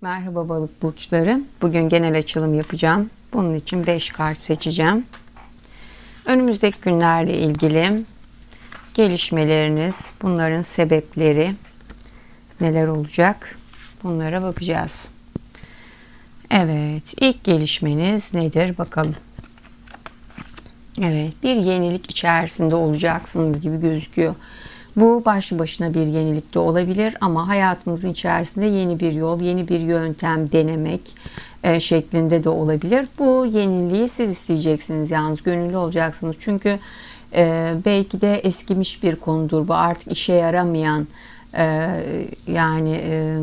Merhaba balık burçları. Bugün genel açılım yapacağım. Bunun için 5 kart seçeceğim. Önümüzdeki günlerle ilgili gelişmeleriniz, bunların sebepleri neler olacak? Bunlara bakacağız. Evet, ilk gelişmeniz nedir bakalım. Evet, bir yenilik içerisinde olacaksınız gibi gözüküyor. Bu başlı başına bir yenilik de olabilir ama hayatınızın içerisinde yeni bir yol, yeni bir yöntem denemek e, şeklinde de olabilir. Bu yeniliği siz isteyeceksiniz yalnız gönüllü olacaksınız. Çünkü e, belki de eskimiş bir konudur bu artık işe yaramayan e, yani e,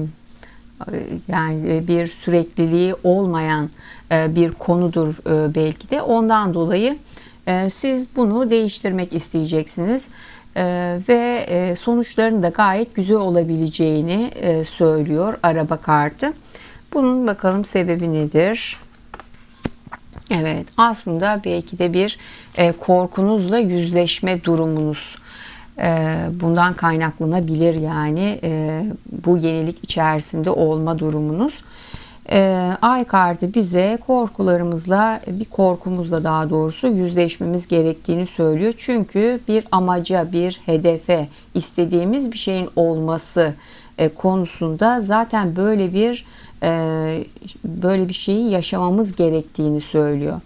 yani bir sürekliliği olmayan e, bir konudur e, belki de ondan dolayı e, siz bunu değiştirmek isteyeceksiniz. Ee, ve e, sonuçların da gayet güzel olabileceğini e, söylüyor araba kartı. Bunun bakalım sebebi nedir? Evet aslında belki de bir e, korkunuzla yüzleşme durumunuz bundan kaynaklanabilir yani bu yenilik içerisinde olma durumunuz. E, ay kartı bize korkularımızla bir korkumuzla daha doğrusu yüzleşmemiz gerektiğini söylüyor. Çünkü bir amaca, bir hedefe, istediğimiz bir şeyin olması e, konusunda zaten böyle bir e, böyle bir şeyi yaşamamız gerektiğini söylüyor.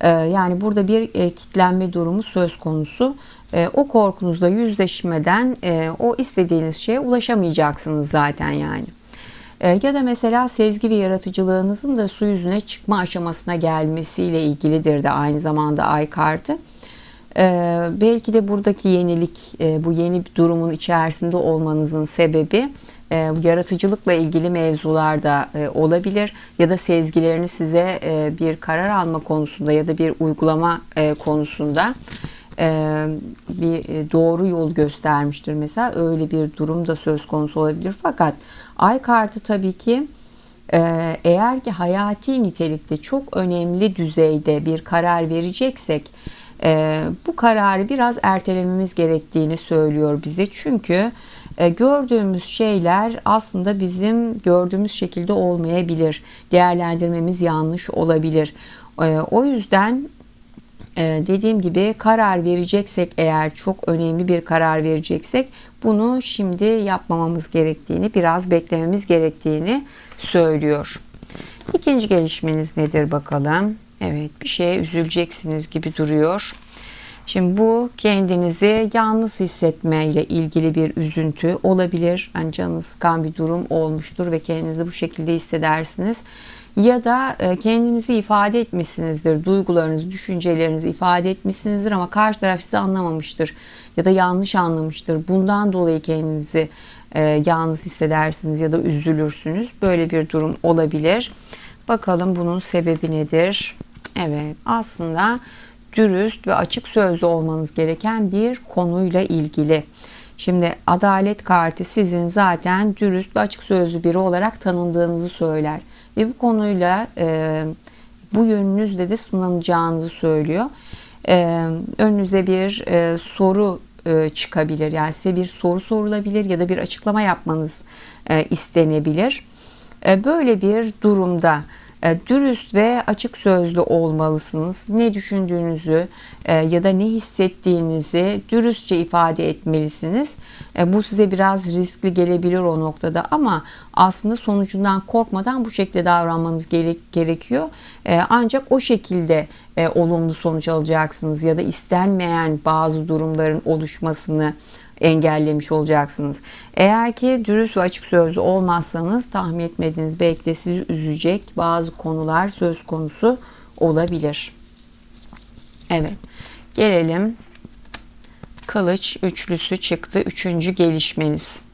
E, yani burada bir e, kitlenme durumu söz konusu. O korkunuzla yüzleşmeden o istediğiniz şeye ulaşamayacaksınız zaten yani. Ee, ya da mesela sezgi ve yaratıcılığınızın da su yüzüne çıkma aşamasına gelmesiyle ilgilidir de aynı zamanda ay kartı. Ee, belki de buradaki yenilik, e, bu yeni bir durumun içerisinde olmanızın sebebi e, yaratıcılıkla ilgili mevzularda e, olabilir ya da sezgilerini size bir karar alma konusunda ya da bir uygulama konusunda bir doğru yol göstermiştir mesela öyle bir durum da söz konusu olabilir fakat Ay kartı tabii ki e, eğer ki hayati nitelikte çok önemli düzeyde bir karar vereceksek e, bu kararı biraz ertelememiz gerektiğini söylüyor bize. Çünkü e, gördüğümüz şeyler aslında bizim gördüğümüz şekilde olmayabilir. Değerlendirmemiz yanlış olabilir. O yüzden dediğim gibi karar vereceksek eğer çok önemli bir karar vereceksek bunu şimdi yapmamamız gerektiğini, biraz beklememiz gerektiğini söylüyor. İkinci gelişmeniz nedir bakalım? Evet, bir şeye üzüleceksiniz gibi duruyor. Şimdi bu kendinizi yalnız hissetme ile ilgili bir üzüntü olabilir. Yani canınız sıkan bir durum olmuştur ve kendinizi bu şekilde hissedersiniz ya da e, kendinizi ifade etmişsinizdir. Duygularınızı, düşüncelerinizi ifade etmişsinizdir ama karşı taraf sizi anlamamıştır ya da yanlış anlamıştır. Bundan dolayı kendinizi e, yalnız hissedersiniz ya da üzülürsünüz. Böyle bir durum olabilir. Bakalım bunun sebebi nedir? Evet, aslında dürüst ve açık sözlü olmanız gereken bir konuyla ilgili. Şimdi adalet kartı sizin zaten dürüst ve açık sözlü biri olarak tanındığınızı söyler. Ve bu konuyla e, bu yönünüzde de sınanacağınızı söylüyor. E, önünüze bir e, soru e, çıkabilir. Yani size bir soru sorulabilir ya da bir açıklama yapmanız e, istenebilir. E, böyle bir durumda dürüst ve açık sözlü olmalısınız. Ne düşündüğünüzü e, ya da ne hissettiğinizi dürüstçe ifade etmelisiniz. E, bu size biraz riskli gelebilir o noktada ama aslında sonucundan korkmadan bu şekilde davranmanız gerekiyor. Ancak o şekilde olumlu sonuç alacaksınız ya da istenmeyen bazı durumların oluşmasını engellemiş olacaksınız. Eğer ki dürüst ve açık sözlü olmazsanız tahmin etmediğiniz belki de sizi üzecek bazı konular söz konusu olabilir. Evet. Gelelim kılıç üçlüsü çıktı. Üçüncü gelişmeniz.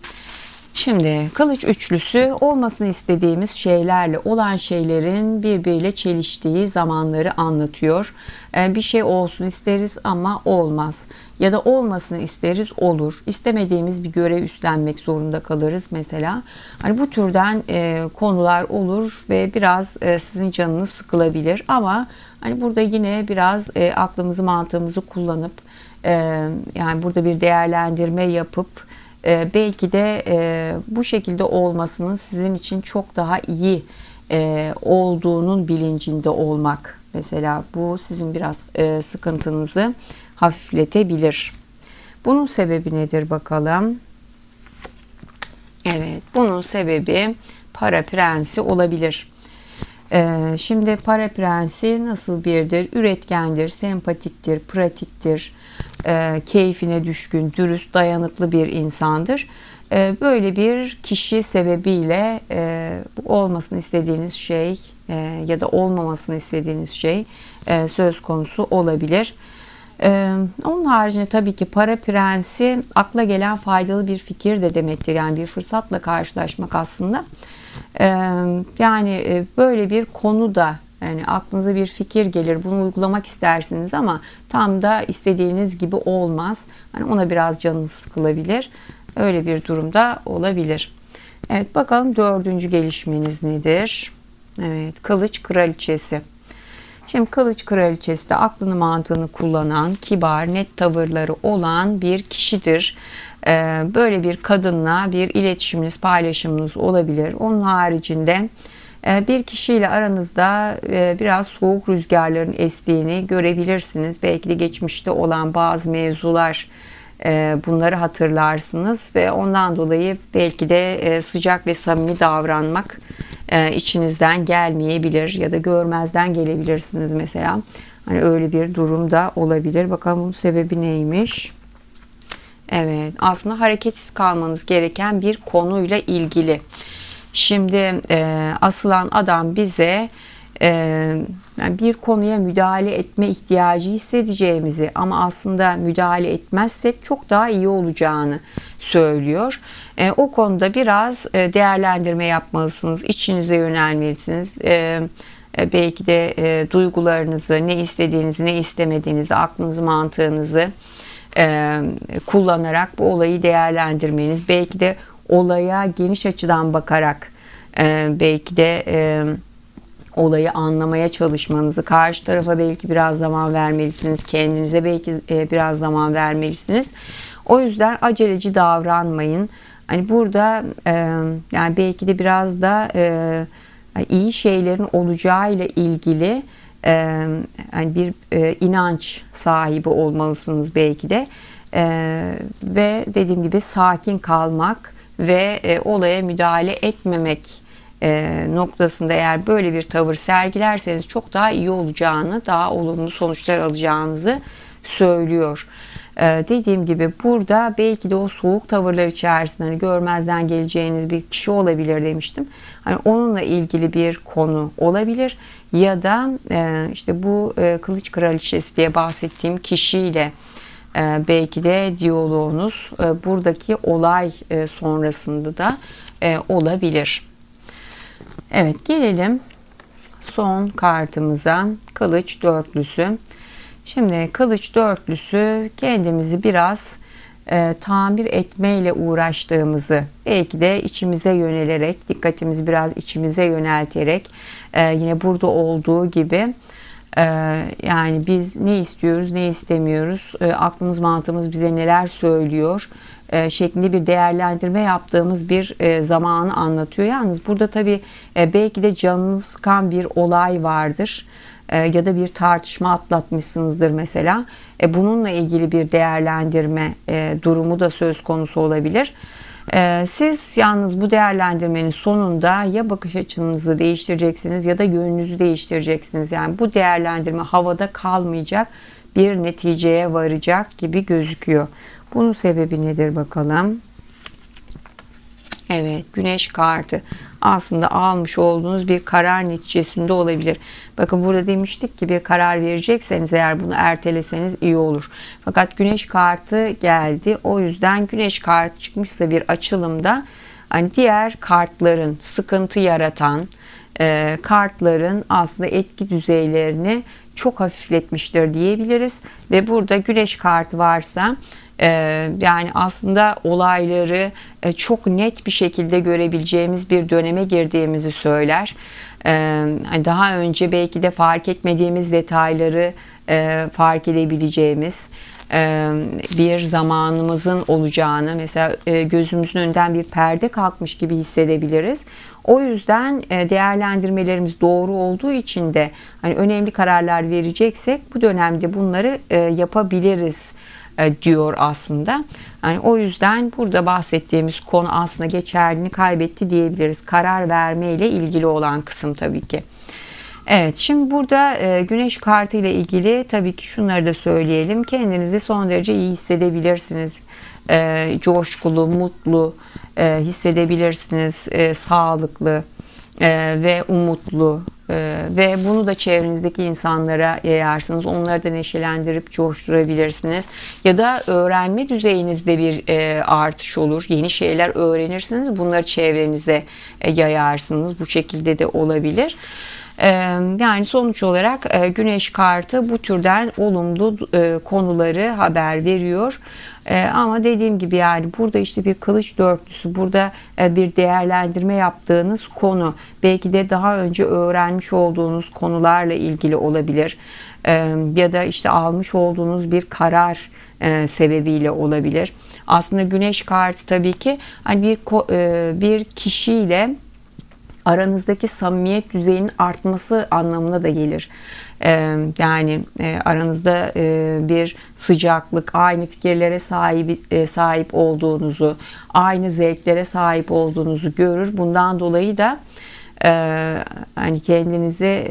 Şimdi kılıç üçlüsü olmasını istediğimiz şeylerle olan şeylerin birbiriyle çeliştiği zamanları anlatıyor. Ee, bir şey olsun isteriz ama olmaz. Ya da olmasını isteriz olur. İstemediğimiz bir görev üstlenmek zorunda kalırız mesela. Hani bu türden e, konular olur ve biraz e, sizin canınız sıkılabilir ama hani burada yine biraz e, aklımızı mantığımızı kullanıp yani burada bir değerlendirme yapıp e, belki de e, bu şekilde olmasının sizin için çok daha iyi e, olduğunun bilincinde olmak. Mesela bu sizin biraz e, sıkıntınızı hafifletebilir. Bunun sebebi nedir bakalım? Evet, bunun sebebi para prensi olabilir. Ee, şimdi para prensi nasıl biridir? Üretkendir, sempatiktir, pratiktir, e, keyfine düşkün, dürüst, dayanıklı bir insandır. E, böyle bir kişi sebebiyle e, olmasını istediğiniz şey e, ya da olmamasını istediğiniz şey e, söz konusu olabilir. Ee, onun haricinde tabii ki para prensi akla gelen faydalı bir fikir de demektir. Yani bir fırsatla karşılaşmak aslında. Ee, yani e, böyle bir konu da yani aklınıza bir fikir gelir, bunu uygulamak istersiniz ama tam da istediğiniz gibi olmaz. Hani ona biraz canınız sıkılabilir. Öyle bir durumda olabilir. Evet bakalım dördüncü gelişmeniz nedir? Evet kılıç kraliçesi. Şimdi kılıç kraliçesi de aklını mantığını kullanan, kibar, net tavırları olan bir kişidir. Ee, böyle bir kadınla bir iletişiminiz, paylaşımınız olabilir. Onun haricinde bir kişiyle aranızda e, biraz soğuk rüzgarların estiğini görebilirsiniz. Belki de geçmişte olan bazı mevzular e, bunları hatırlarsınız ve ondan dolayı belki de sıcak ve samimi davranmak içinizden gelmeyebilir ya da görmezden gelebilirsiniz mesela. Hani öyle bir durum da olabilir. Bakalım bunun sebebi neymiş? Evet, aslında hareketsiz kalmanız gereken bir konuyla ilgili. Şimdi e, asılan adam bize e, yani bir konuya müdahale etme ihtiyacı hissedeceğimizi ama aslında müdahale etmezsek çok daha iyi olacağını söylüyor. E, o konuda biraz e, değerlendirme yapmalısınız, içinize yönelmelisiniz. E, e, belki de e, duygularınızı, ne istediğinizi, ne istemediğinizi, aklınızı, mantığınızı e, kullanarak bu olayı değerlendirmeniz, belki de olaya geniş açıdan bakarak e, belki de e, olayı anlamaya çalışmanızı, karşı tarafa belki biraz zaman vermelisiniz, kendinize belki e, biraz zaman vermelisiniz. O yüzden aceleci davranmayın. Hani burada e, yani belki de biraz da e, iyi şeylerin olacağıyla ilgili e, yani bir e, inanç sahibi olmalısınız belki de. E, ve dediğim gibi sakin kalmak ve e, olaya müdahale etmemek e, noktasında eğer böyle bir tavır sergilerseniz çok daha iyi olacağını, daha olumlu sonuçlar alacağınızı söylüyor. E, dediğim gibi burada belki de o soğuk tavırlar içerisinde hani görmezden geleceğiniz bir kişi olabilir demiştim. Hani onunla ilgili bir konu olabilir ya da e, işte bu e, kılıç kraliçesi diye bahsettiğim kişiyle e, belki de diyaloğunuz e, buradaki olay e, sonrasında da e, olabilir. Evet gelelim son kartımıza kılıç dörtlüsü. Şimdi kılıç dörtlüsü kendimizi biraz e, tamir etmeyle uğraştığımızı belki de içimize yönelerek dikkatimizi biraz içimize yönelterek e, yine burada olduğu gibi yani biz ne istiyoruz ne istemiyoruz e, aklımız mantığımız bize neler söylüyor e, şeklinde bir değerlendirme yaptığımız bir e, zamanı anlatıyor. Yalnız burada tabii belki de canınız sıkan bir olay vardır ya da bir tartışma atlatmışsınızdır mesela. Bununla ilgili bir değerlendirme durumu da söz konusu olabilir. Siz yalnız bu değerlendirmenin sonunda ya bakış açınızı değiştireceksiniz ya da yönünüzü değiştireceksiniz. Yani bu değerlendirme havada kalmayacak bir neticeye varacak gibi gözüküyor. Bunun sebebi nedir bakalım? Evet, güneş kartı aslında almış olduğunuz bir karar neticesinde olabilir. Bakın burada demiştik ki bir karar verecekseniz eğer bunu erteleseniz iyi olur. Fakat güneş kartı geldi. O yüzden güneş kartı çıkmışsa bir açılımda hani diğer kartların sıkıntı yaratan e, kartların aslında etki düzeylerini çok hafifletmiştir diyebiliriz. Ve burada güneş kartı varsa yani aslında olayları e, çok net bir şekilde görebileceğimiz bir döneme girdiğimizi söyler. Ee, hani daha önce belki de fark etmediğimiz detayları e, fark edebileceğimiz e, bir zamanımızın olacağını mesela gözümüzün önünden bir perde kalkmış gibi hissedebiliriz. O yüzden değerlendirmelerimiz doğru olduğu için de hani önemli kararlar vereceksek bu dönemde bunları yapabiliriz diyor aslında. Yani o yüzden burada bahsettiğimiz konu aslında geçerliliğini kaybetti diyebiliriz. Karar verme ile ilgili olan kısım tabii ki. Evet şimdi burada e, güneş kartı ile ilgili tabii ki şunları da söyleyelim. Kendinizi son derece iyi hissedebilirsiniz. E, coşkulu, mutlu e, hissedebilirsiniz. E, sağlıklı e, ve umutlu e, ve bunu da çevrenizdeki insanlara yayarsınız. Onları da neşelendirip coşturabilirsiniz. Ya da öğrenme düzeyinizde bir e, artış olur. Yeni şeyler öğrenirsiniz. Bunları çevrenize e, yayarsınız. Bu şekilde de olabilir. Ee, Yani sonuç olarak e, güneş kartı bu türden olumlu e, konuları haber veriyor. E, Ama dediğim gibi yani burada işte bir kılıç dörtlüsü, burada e, bir değerlendirme yaptığınız konu, belki de daha önce öğrenmiş olduğunuz konularla ilgili olabilir. E, Ya da işte almış olduğunuz bir karar e, sebebiyle olabilir. Aslında güneş kartı tabii ki hani bir e, bir kişiyle aranızdaki samimiyet düzeyinin artması anlamına da gelir. Ee, yani aranızda bir sıcaklık, aynı fikirlere sahip sahip olduğunuzu, aynı zevklere sahip olduğunuzu görür. Bundan dolayı da e, hani kendinizi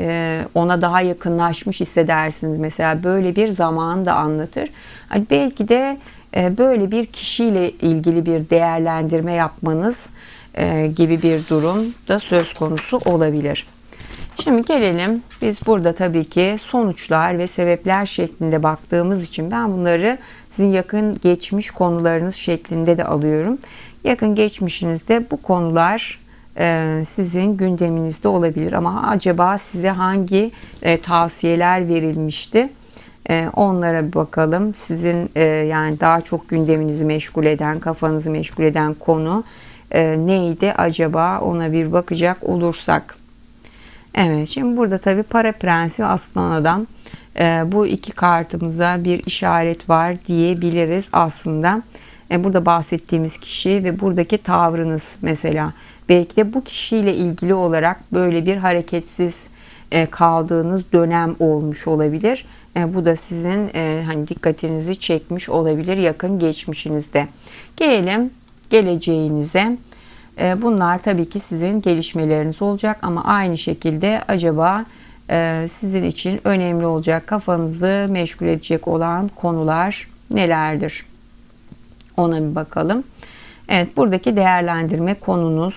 ona daha yakınlaşmış hissedersiniz. Mesela böyle bir zaman da anlatır. Hani belki de böyle bir kişiyle ilgili bir değerlendirme yapmanız e, gibi bir durum da söz konusu olabilir. Şimdi gelelim biz burada tabii ki sonuçlar ve sebepler şeklinde baktığımız için ben bunları sizin yakın geçmiş konularınız şeklinde de alıyorum. Yakın geçmişinizde bu konular e, sizin gündeminizde olabilir ama acaba size hangi e, tavsiyeler verilmişti? E, onlara bir bakalım. Sizin yani daha çok gündeminizi meşgul eden, kafanızı meşgul eden konu e, neydi acaba ona bir bakacak olursak. Evet şimdi burada tabi para prensi aslan adam e, bu iki kartımıza bir işaret var diyebiliriz aslında. E, burada bahsettiğimiz kişi ve buradaki tavrınız mesela belki de bu kişiyle ilgili olarak böyle bir hareketsiz e, kaldığınız dönem olmuş olabilir. E, bu da sizin e, hani dikkatinizi çekmiş olabilir yakın geçmişinizde. Gelelim geleceğinize. E, bunlar tabii ki sizin gelişmeleriniz olacak ama aynı şekilde acaba e, sizin için önemli olacak kafanızı meşgul edecek olan konular nelerdir? Ona bir bakalım. Evet buradaki değerlendirme konunuz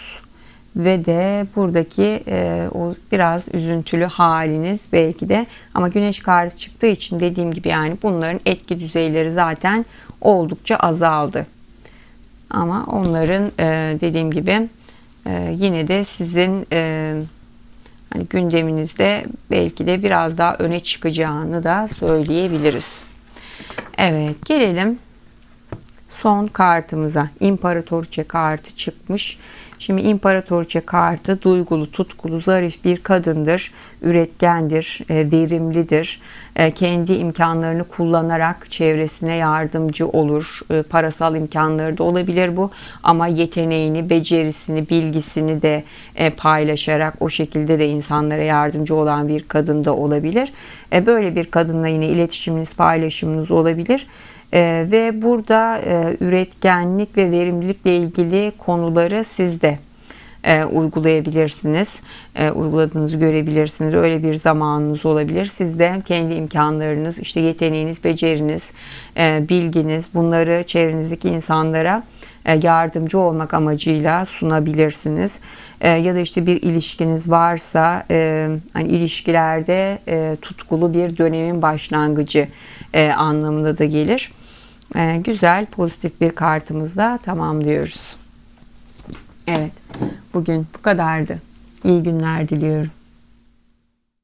ve de buradaki e, o biraz üzüntülü haliniz belki de ama güneş kartı çıktığı için dediğim gibi yani bunların etki düzeyleri zaten oldukça azaldı. Ama onların e, dediğim gibi e, yine de sizin e, hani gündeminizde belki de biraz daha öne çıkacağını da söyleyebiliriz. Evet gelelim son kartımıza. İmparatoriçe kartı çıkmış. Şimdi İmparatoriçe kartı duygulu, tutkulu, zarif bir kadındır. Üretkendir, e, verimlidir. E, kendi imkanlarını kullanarak çevresine yardımcı olur. E, parasal imkanları da olabilir bu. Ama yeteneğini, becerisini, bilgisini de paylaşarak o şekilde de insanlara yardımcı olan bir kadın da olabilir. Böyle bir kadınla yine iletişiminiz, paylaşımınız olabilir. Ee, ve burada e, üretkenlik ve verimlilikle ilgili konuları siz de e, uygulayabilirsiniz. E, uyguladığınızı görebilirsiniz. Öyle bir zamanınız olabilir. Siz de kendi imkanlarınız, işte yeteneğiniz, beceriniz, bilginiz bunları çevrenizdeki insanlara yardımcı olmak amacıyla sunabilirsiniz. Ya da işte bir ilişkiniz varsa hani ilişkilerde tutkulu bir dönemin başlangıcı anlamında da gelir. Güzel, pozitif bir kartımızla tamamlıyoruz. Evet, bugün bu kadardı. İyi günler diliyorum.